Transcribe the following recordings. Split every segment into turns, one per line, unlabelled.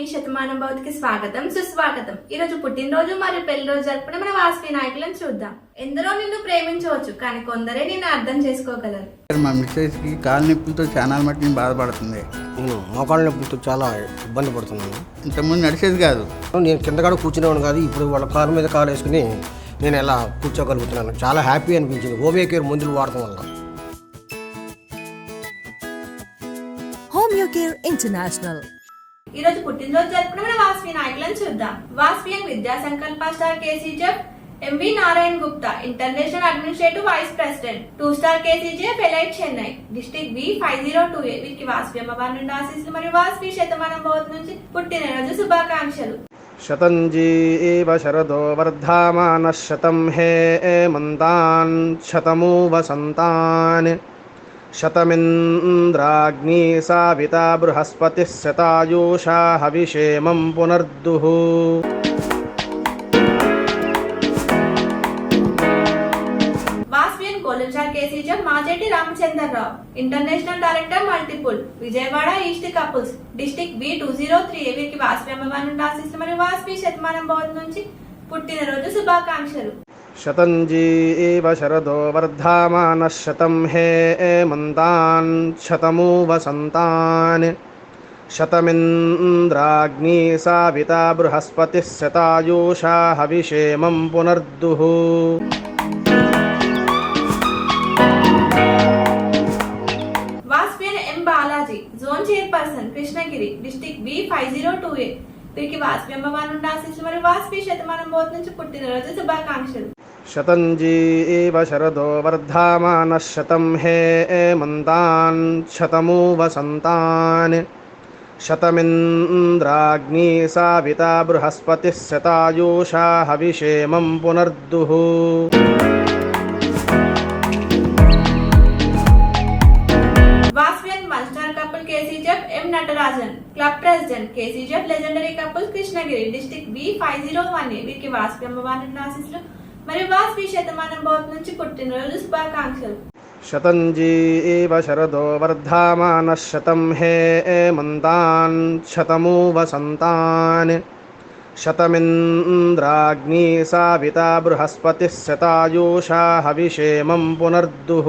వాస్వి శతమానం భౌతికి స్వాగతం సుస్వాగతం. ఈ రోజు పుట్టినరోజు మరియు పెళ్ళి రోజు జరుపుకునే మన వాస్వి నాయకులను చూద్దాం. ఎందరో నిన్ను ప్రేమించవచ్చు కానీ కొందరే నిన్ను అర్థం చేసుకోగలరు.
మా మిస్సెస్కి కాలు నొప్పులతో చాలా మట్టుకు బాధపడుతుంది.
నేను మోకాళ్ళ నొప్పులతో చాలా ఇబ్బంది పడుతున్నాను.
ఇంతకుముందు నడిచేది కాదు.
నేను కింద కూడా కూర్చునేవాడు కాదు ఇప్పుడు వాళ్ళ కాలు మీద కాలు వేసుకుని నేను ఎలా కూర్చోగలుగుతున్నాను. చాలా హ్యాపీ అనిపించింది హోమియో కేర్ మందులు వాడటం వల్ల.
Homeo Care International.
ఈ రోజు పుట్టినరోజు జరుపుకున్న వాస్వి నాయకులను చూద్దాం. Vasavi Vidya Sankalpa star K C G F M V Narayan Gupta international administrative vice president two star K C G పెలైట్ Chennai district B five zero two A వీరికి వాస్వి అమ్మవారి నుండి ఆశీస్సులు మరియు వాస్వి శతమానం భవత్ నుంచి పుట్టినరోజు శుభాకాంక్షలు.
శతంజీ శరదో వర్ధమాన శతం హే మంతాన్ శతమూ వసంతాన్ शतमिन्द्राग्नी साविता बृहस्पतिः शतायुषा हविषेमं पुनर्दुः
వాస్వియన్ కోలంచార్ కేసీజెఫ్ Majeti Ramachandrarao international director multiple Vijayawada east couples district B two zero three వీరికి వాస్వి అమ్మవారి నుండి ఆశీస్సులు మరియు వాస్వి శతమానం భవన్ నుంచి పుట్టినరోజు శుభాకాంక్షలు
शतञ्जी एव शरदो वर्धामानः हे एमन्तान् शतमु वसन्तान् शतमिन्द्राग्नी साविता बृहस्पतिः शतायुषा हविषेमं पुनर्दुः।
वास्पियन M Balaji, zone chairperson, Krishnagiri, district B five zero two వీరికి వాస్పి అమ్మవారి నుండి ఆశించు మరియు వాస్పి శతమానం బోధ నుంచి పుట్టినరోజు శుభాకాంక్షలు.
శతంజీ శరదో వర్ధమాన శతం హే మంతాన్ శతమూ వసంతాన్
శతమింద్రాగ్ని సావిత బృహస్పతి శతాయూషా హవిషేమం పునర్దుః. Region K C G of legendary couples Krishnagiri district B five zero one వీరికి వాస్పి అమ్మవారి ఆశీస్సులు మరియు వాస్పి శతమానం బౌత్ నుంచి పుట్టినరోజు శుభాకాంక్షలు.
శతంజీ శరదో వర్ధమాన శతం హే మంతాన్ శతమూ వసంతాన్ శతమింద్రాగ్ని సావిత బృహస్పతి శతాయూషా హవిషేమం పునర్దుః.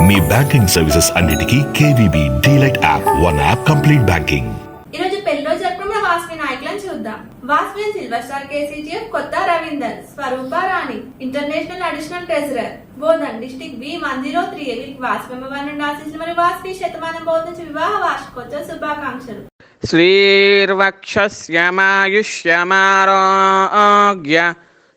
మీ బ్యాంకింగ్ సర్వీసెస్ అన్నిటికి K V B DLite app one app complete banking.
ఈ రోజు పెళ్ళి రోజు వాస్వి నాయకులను చూద్దాం. Vasvi silver star KCGF Kotha Ravinder Swarupa Rani international additional treasurer Bodhan district B one zero three వీరికి వాస్వి అమ్మవారి నుండి ఆశిస్తున్న మరియు వాస్వి శతమానం బోధించి వివాహ వార్షికోత్సవ శుభాకాంక్షలు.
శ్రీర్వక్ష శ్యమాయుష్యమారోగ్య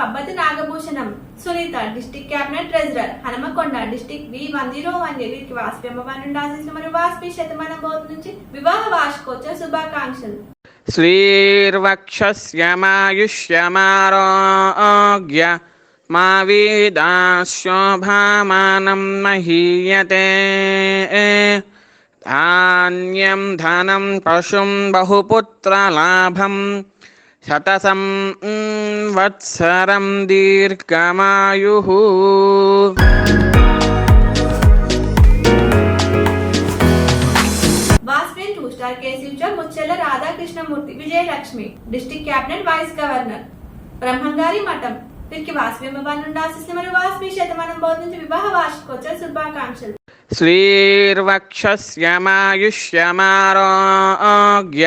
Pabbathi Nagabhushanam Sunitha district cabinet treasurer Hanamkonda district B one zero one వీరికి వాస్పి అమ్మవారి ఆశించిన మరియు వాస్పి శతమానం బోధ నుంచి వివాహ వార్షికోత్సవ శుభాకాంక్షలు.
శ్రీర్వక్షమాయుష్యమారోగ్య మా వీదాశోభామానం మహీయతే. ధాన్యం ధనం పశుం బహుపుత్రలాభం శతసం
వత్సరం దీర్ఘమాయు star K C Radhakrishnamurthy Vijayalakshmi district cabinet vice governor. బ్రహ్మంగారి మఠం వీరికి వాస్మి వాస్మి శతమానం బోధించి వివాహ వార్షికోత్సవ శుభాకాంక్షలు.
శ్రీర్వక్షస్యమాయుష్యమారోగ్య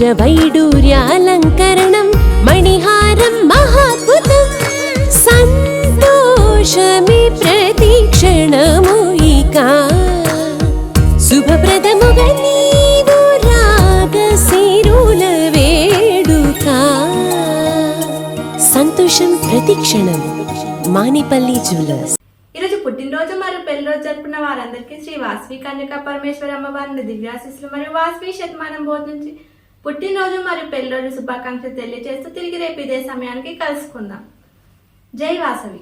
వజ్రవైడూర్యాలంకరణం మణిహారం మహాద్భుతం. సంతోషమి ప్రతిక్షణము ఇక. శుభప్రదముగా నీవు రాగశిరుల వేడుక. సంతోషం ప్రతిక్షణం మానిపల్లి జ్యువెలర్స్.
ఈరోజు పుట్టినరోజు మరియు పెళ్ళిరోజు జరుపుకున్న వారందరికీ శ్రీ వాస్వి కన్యక పరమేశ్వర అమ్మవారిని దివ్యాశిస్సులు మరియు వాస్వి శతమానం బోధించి పుట్టినరోజు మరియు పెళ్ళిరోజు శుభాకాంక్షలు తెలియజేస్తూ తిరిగి రేపు ఇదే సమయానికి కలుసుకుందాం. జై వాసవి.